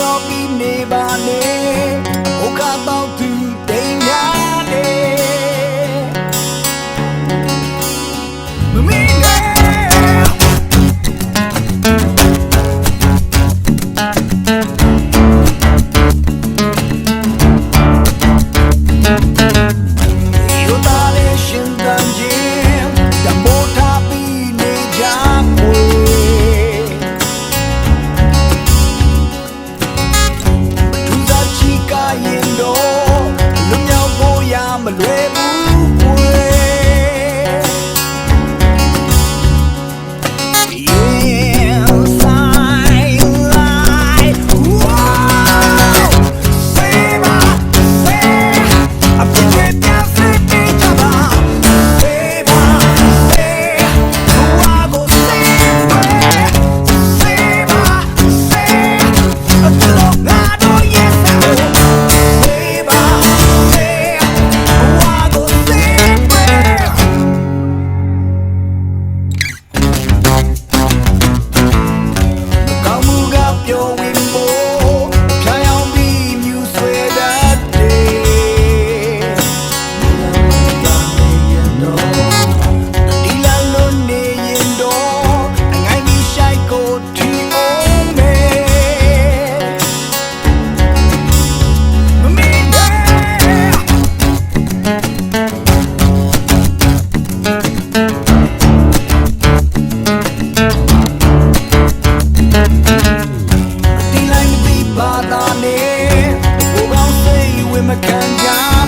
ရောပြီးနေပါလေဥက္ကပေါက်သူတိမ်ရတယ်မမင်း alone. i the canyon.